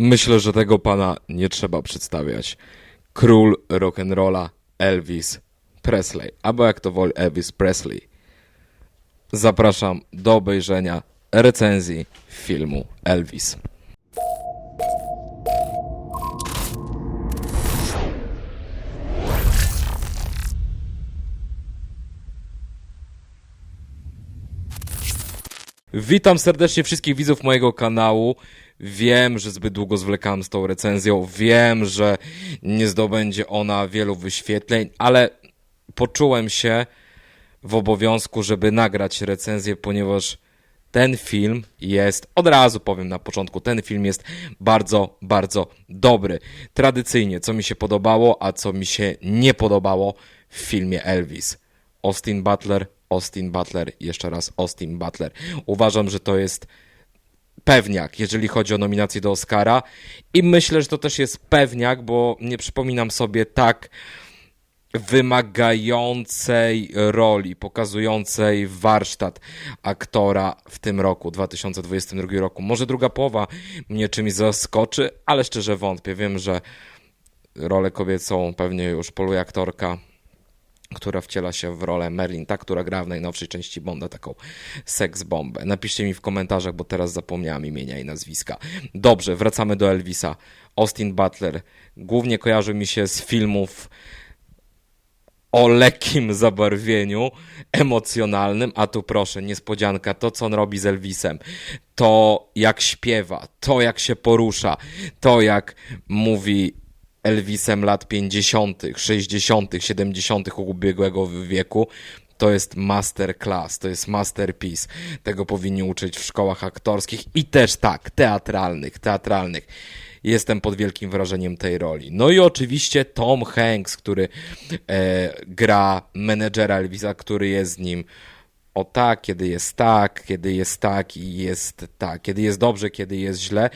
Myślę, że tego pana nie trzeba przedstawiać. Król rock'n'rolla Elvis Presley, albo jak to woli Elvis Presley. Zapraszam do obejrzenia recenzji filmu Elvis. Witam serdecznie wszystkich widzów mojego kanału. Wiem, że zbyt długo zwlekałem z tą recenzją. Wiem, że nie zdobędzie ona wielu wyświetleń, ale poczułem się w obowiązku, żeby nagrać recenzję, ponieważ ten film jest, od razu powiem na początku, ten film jest bardzo, bardzo dobry. Tradycyjnie, co mi się podobało, a co mi się nie podobało w filmie Elvis. Austin Butler, Austin Butler, jeszcze raz Austin Butler. Uważam, że to jest pewniak, jeżeli chodzi o nominację do Oscara i myślę, że to też jest pewniak, bo nie przypominam sobie tak wymagającej roli, pokazującej warsztat aktora w tym roku, 2022 roku. Może druga połowa mnie czymś zaskoczy, ale szczerze wątpię. Wiem, że rolę kobiecą pewnie już poluje aktorka która wciela się w rolę Merlin, ta, która gra w najnowszej części Bonda taką seks bombę. Napiszcie mi w komentarzach, bo teraz zapomniałem imienia i nazwiska. Dobrze, wracamy do Elvisa. Austin Butler głównie kojarzy mi się z filmów o lekkim zabarwieniu emocjonalnym, a tu proszę, niespodzianka, to co on robi z Elvisem, to jak śpiewa, to jak się porusza, to jak mówi Elvisem lat 50., 60., 70. ubiegłego wieku, to jest masterclass, to jest masterpiece. Tego powinni uczyć w szkołach aktorskich i też tak, teatralnych, teatralnych. Jestem pod wielkim wrażeniem tej roli. No i oczywiście Tom Hanks, który e, gra menedżera Elvisa, który jest z nim o tak, kiedy jest tak, kiedy jest tak i jest tak, kiedy jest dobrze, kiedy jest źle.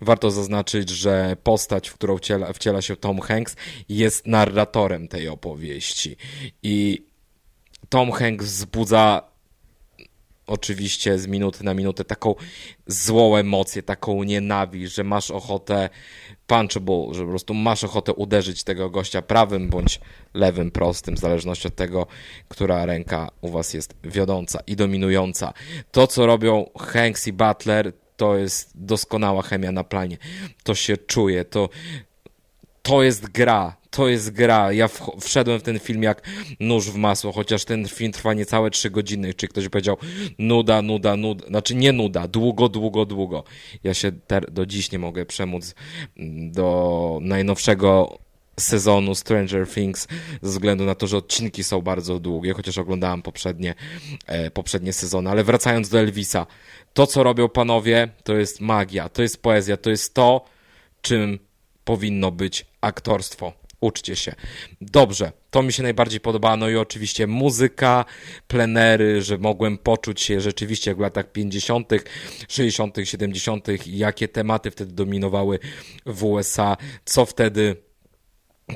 Warto zaznaczyć, że postać, w którą wciela, wciela się Tom Hanks, jest narratorem tej opowieści. I Tom Hanks wzbudza oczywiście z minuty na minutę taką złą emocję, taką nienawiść, że masz ochotę punchable, że po prostu masz ochotę uderzyć tego gościa prawym bądź lewym prostym, w zależności od tego, która ręka u was jest wiodąca i dominująca. To, co robią Hanks i Butler, to jest doskonała chemia na planie. To się czuje, to, to jest gra, to jest gra. Ja wszedłem w ten film jak nóż w masło, chociaż ten film trwa niecałe 3 godziny. Czy ktoś powiedział nuda, nuda, nuda. Znaczy nie nuda, długo, długo, długo. Ja się do dziś nie mogę przemóc do najnowszego sezonu Stranger Things ze względu na to, że odcinki są bardzo długie, chociaż oglądałem poprzednie, e, poprzednie sezony. Ale wracając do Elvisa, to co robią panowie, to jest magia, to jest poezja, to jest to, czym powinno być aktorstwo. Uczcie się. Dobrze, to mi się najbardziej podobało. No i oczywiście muzyka, plenery, że mogłem poczuć się rzeczywiście jak w latach 50., 60., 70., jakie tematy wtedy dominowały w USA, co wtedy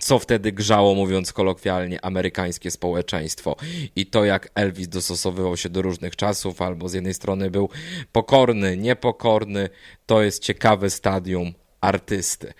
co wtedy grzało, mówiąc kolokwialnie, amerykańskie społeczeństwo. I to, jak Elvis dostosowywał się do różnych czasów, albo z jednej strony był pokorny, niepokorny, to jest ciekawe stadium artysty.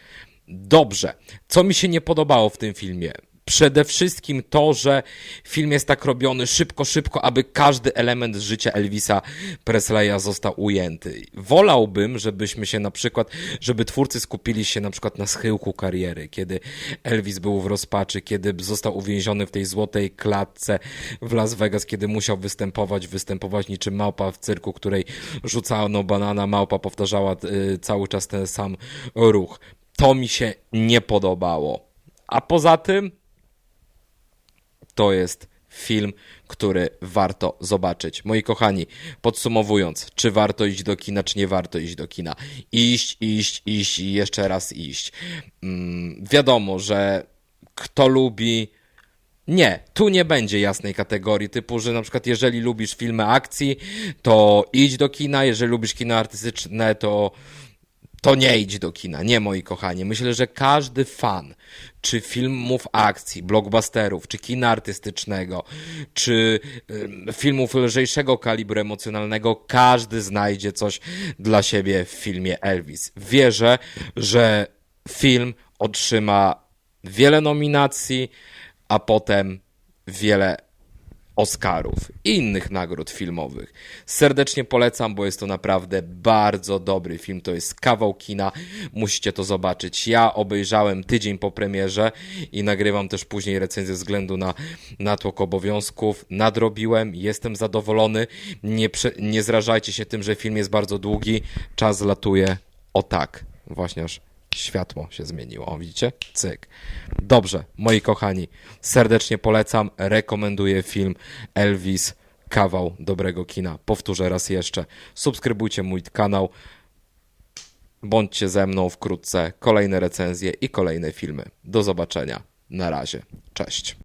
Dobrze. Co mi się nie podobało w tym filmie? Przede wszystkim to, że film jest tak robiony szybko, szybko, aby każdy element życia Elvisa Presleya został ujęty. Wolałbym, żebyśmy się na przykład, żeby twórcy skupili się na przykład na schyłku kariery, kiedy Elvis był w rozpaczy, kiedy został uwięziony w tej złotej klatce w Las Vegas, kiedy musiał występować, występować niczym małpa w cyrku, której rzucano banana, małpa powtarzała y, cały czas ten sam ruch to mi się nie podobało. A poza tym to jest film, który warto zobaczyć. Moi kochani, podsumowując, czy warto iść do kina, czy nie warto iść do kina? Iść, iść, iść i jeszcze raz iść. Mm, wiadomo, że kto lubi. Nie, tu nie będzie jasnej kategorii, typu, że na przykład jeżeli lubisz filmy akcji, to idź do kina, jeżeli lubisz kino artystyczne, to to nie idź do kina. Nie, moi kochani. Myślę, że każdy fan, czy filmów akcji, blockbusterów, czy kina artystycznego, czy filmów lżejszego kalibru emocjonalnego, każdy znajdzie coś dla siebie w filmie Elvis. Wierzę, że film otrzyma wiele nominacji, a potem wiele Oscarów i innych nagród filmowych. Serdecznie polecam, bo jest to naprawdę bardzo dobry film. To jest kawał kina. Musicie to zobaczyć. Ja obejrzałem tydzień po premierze i nagrywam też później recenzję względu na natłok obowiązków. Nadrobiłem, jestem zadowolony. Nie, nie zrażajcie się tym, że film jest bardzo długi. Czas latuje o tak. Właśnie aż światło się zmieniło. O, widzicie? Cyk. Dobrze, moi kochani, serdecznie polecam, rekomenduję film Elvis, kawał dobrego kina. Powtórzę raz jeszcze. Subskrybujcie mój kanał. Bądźcie ze mną wkrótce. Kolejne recenzje i kolejne filmy. Do zobaczenia. Na razie. Cześć.